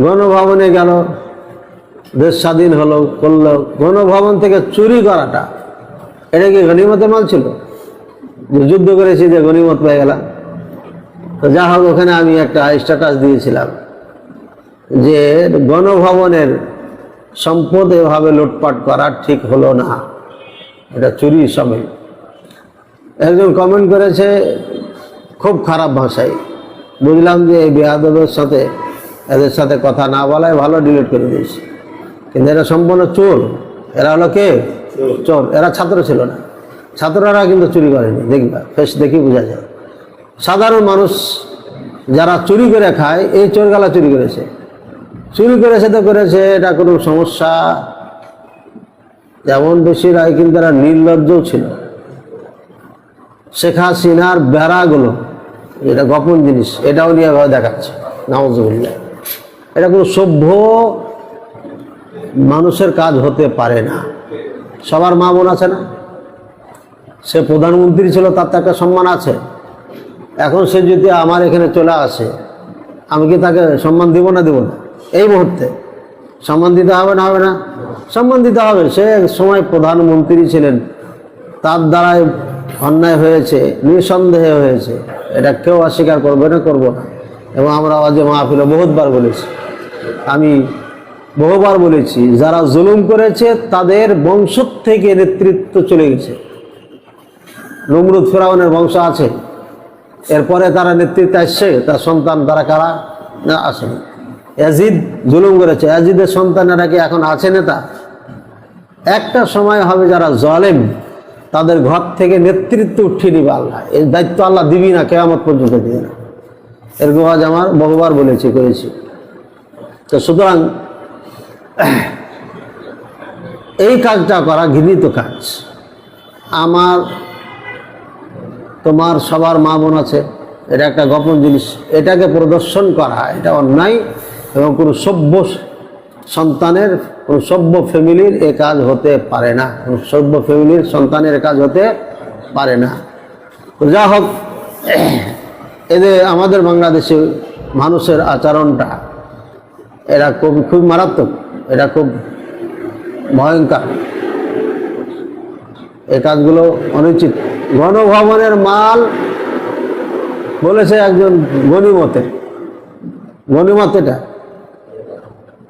গণভবনে গেল, দেশ স্বাধীন হলো, করল। গণভবন থেকে চুরি করাটা, এটা কি গণিমতের মাল ছিল? যুদ্ধ করেছি যে গণিমত পেয়ে গেলাম। তো যা হোক, ওখানে আমি একটা স্ট্যাটাস দিয়েছিলাম যে গণভবনের সম্পদ এভাবে লুটপাট করা ঠিক হলো না। এটা চুরি সময়। একজন কমেন্ট করেছে, খুব খারাপ ভাষায়। বুঝলাম যে এই বেয়াদবের সাথে এদের সাথে কথা না বলায় ভালো ডিলিট করে দিয়েছি। কিন্তু এরা সম্পূর্ণ চোর। এরা হলো কে? চোর। এরা ছাত্র ছিল না। ছাত্ররা কিন্তু চুরি করেনি। দেখবা ফেস দেখি বোঝা যায়। সাধারণ মানুষ যারা চুরি করে খায় এই চোরগালা চুরি করেছে। চুরি করেছে তো করেছে এটা কোনো সমস্যা। যেমন বেশি রায় কিন্তু এরা নির্লজ্জও ছিল। শেখ হাসিনার বেড়াগুলো এটা গোপন জিনিস এটাও নিয়ে দেখাচ্ছে। নামজুবিল্লাহ এটা কোনো সভ্য মানুষের কাজ হতে পারে না। সবার মা বোন আছে না? সে প্রধানমন্ত্রী ছিল, তার তো সম্মান আছে। এখন সে যদি আমার এখানে চলে আসে, আমি কি তাকে সম্মান দিব না দিব না? এই মুহূর্তে। সম্মান দিতে হবে না হবে না? সম্মান দিতে হবে। সে এক সময় প্রধানমন্ত্রী ছিলেন, তার দ্বারাই অন্যায় হয়েছে, নিঃসন্দেহে হয়েছে। এটা কেউ অস্বীকার করবে না, করব না। এবং আমরা আজ মাহফিলে বহুতবার বলেছি। আমি বহুবার বলেছি, যারা জুলুম করেছে তাদের বংশ থেকে নেতৃত্ব চলে গেছে। নমরুদ ফেরাউনের বংশ আছে। এরপরে তারা নেতৃত্বে আসছে, তার সন্তান তারা কারা? না আসেনি ইয়াজিদ জুলুম করেছে। ইয়াজিদের সন্তানেরা কি এখন আছে নেতা? একটা সময় হবে যারা জলেম, তাদের ঘর থেকে নেতৃত্ব উঠিয়ে দিবে আল্লাহ। এর দায়িত্ব আল্লাহ দিবি না, কেয়ামত পর্যন্ত দিবে না। এরকম আজ আমার বহুবার বলেছি, করেছি। তো সুতরাং, এই কাজটা করা ঘৃণিত কাজ। আমার, তোমার সবার মা বোন আছে, এটা একটা গোপন জিনিস। এটাকে প্রদর্শন করা, এটা অন্যায় এবং কোনো সভ্য সন্তানের, কোনো সভ্য ফ্যামিলির এ কাজ হতে পারে না। কোনো সভ্য ফ্যামিলির সন্তানের কাজ হতে পারে না। তো যা হোক, এদের, আমাদের বাংলাদেশে মানুষের আচরণটা এরা খুব খুব মারাত্মক এটা খুব ভয়ঙ্কর। এই কাজগুলো অনুচিত। গণভবনের মাল বলেছে একজন গণিমতের গণিমত এটা।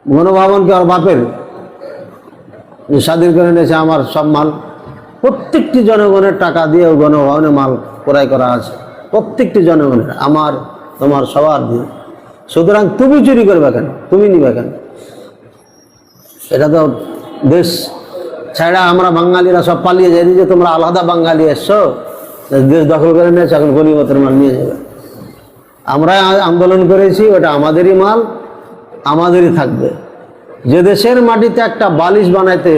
গণভবন কি আর বাপের স্বাধীন করে নিয়েছে আমার সব মাল। প্রত্যেকটি জনগণের টাকা দিয়ে গণভবনে মাল ক্রয় করা আছে। প্রত্যেকটি জনগণের, আমার, তোমার, সবার দিয়ে। সুতরাং তুমি চুরি করবে কেন? তুমি নিবে কেন? এটা তো দেশ ছাড়া আমরা বাঙালিরা সব পালিয়ে যাই যে তোমরা আলাদা বাঙালি এসছো, দেশ দখল করে নিয়েছো, এখন গরিবতের মাল নিয়ে যাবে। আমরা আন্দোলন করেছি, ওটা আমাদেরই মাল, আমাদেরই থাকবে। যে দেশের মাটিতে একটা বালিশ বানাইতে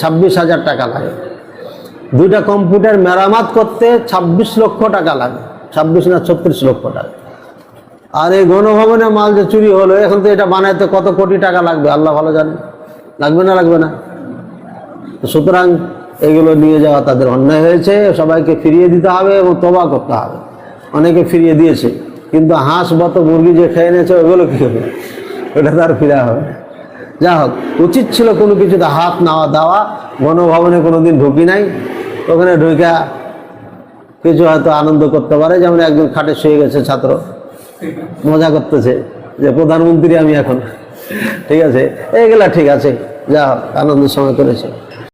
ছাব্বিশ হাজার টাকা লাগে, দুইটা কম্পিউটার মেরামত করতে ছাব্বিশ লক্ষ টাকা লাগে, ছাব্বিশ না ছত্রিশ লক্ষ টাকা। আর এই গণভবনে মাল যে চুরি হলো, এখন তো এটা বানাইতে কত কোটি টাকা লাগবে? আল্লাহ ভালো জানে। লাগবে না লাগবে না? সুতরাং এগুলো নিয়ে যাওয়া তাদের অন্যায় হয়েছে। সবাইকে ফিরিয়ে দিতে হবে এবং তবা করতে হবে। অনেকে ফিরিয়ে দিয়েছে, কিন্তু হাঁস, বত, মুরগি যে খেয়ে নিয়েছে, ওগুলো কী হবে? ওটা তার ফিরা হবে যা হোক, উচিত ছিল কোনো কিছুতে হাত নেওয়া দেওয়া। গণভবনে কোনো দিন ঢুকি নাই। ওখানে ঢুকা কিছু হয়তো আনন্দ করতে পারে। যেমন একজন খাটে শুয়ে গেছে ছাত্র। মজা করতেছে যে প্রধানমন্ত্রী আমি এখন। ঠিক আছে? এগুলা ঠিক আছে। যা, আনন্দের সময় করেছে।